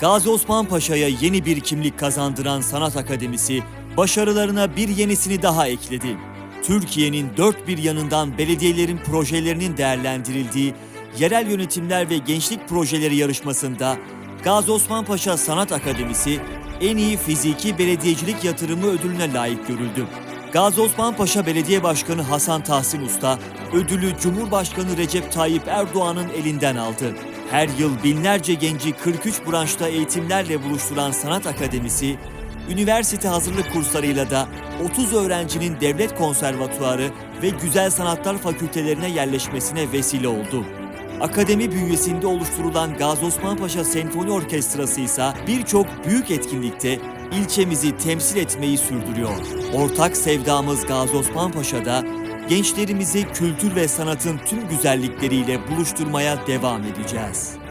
Gazi Osman Paşa'ya yeni bir kimlik kazandıran Sanat Akademisi, başarılarına bir yenisini daha ekledi. Türkiye'nin dört bir yanından belediyelerin projelerinin değerlendirildiği Yerel Yönetimler ve Gençlik Projeleri yarışmasında Gazi Osman Paşa Sanat Akademisi en iyi fiziki belediyecilik yatırımı ödülüne layık görüldü. Gazi Osman Paşa Belediye Başkanı Hasan Tahsin Usta ödülü Cumhurbaşkanı Recep Tayyip Erdoğan'ın elinden aldı. Her yıl binlerce genci 43 branşta eğitimlerle buluşturan Sanat Akademisi, üniversite hazırlık kurslarıyla da 30 öğrencinin devlet konservatuarı ve güzel sanatlar fakültelerine yerleşmesine vesile oldu. Akademi bünyesinde oluşturulan Gazi Osman Senfoni Orkestrası ise birçok büyük etkinlikte ilçemizi temsil etmeyi sürdürüyor. Ortak sevdamız Gazi Osman gençlerimizi kültür ve sanatın tüm güzellikleriyle buluşturmaya devam edeceğiz.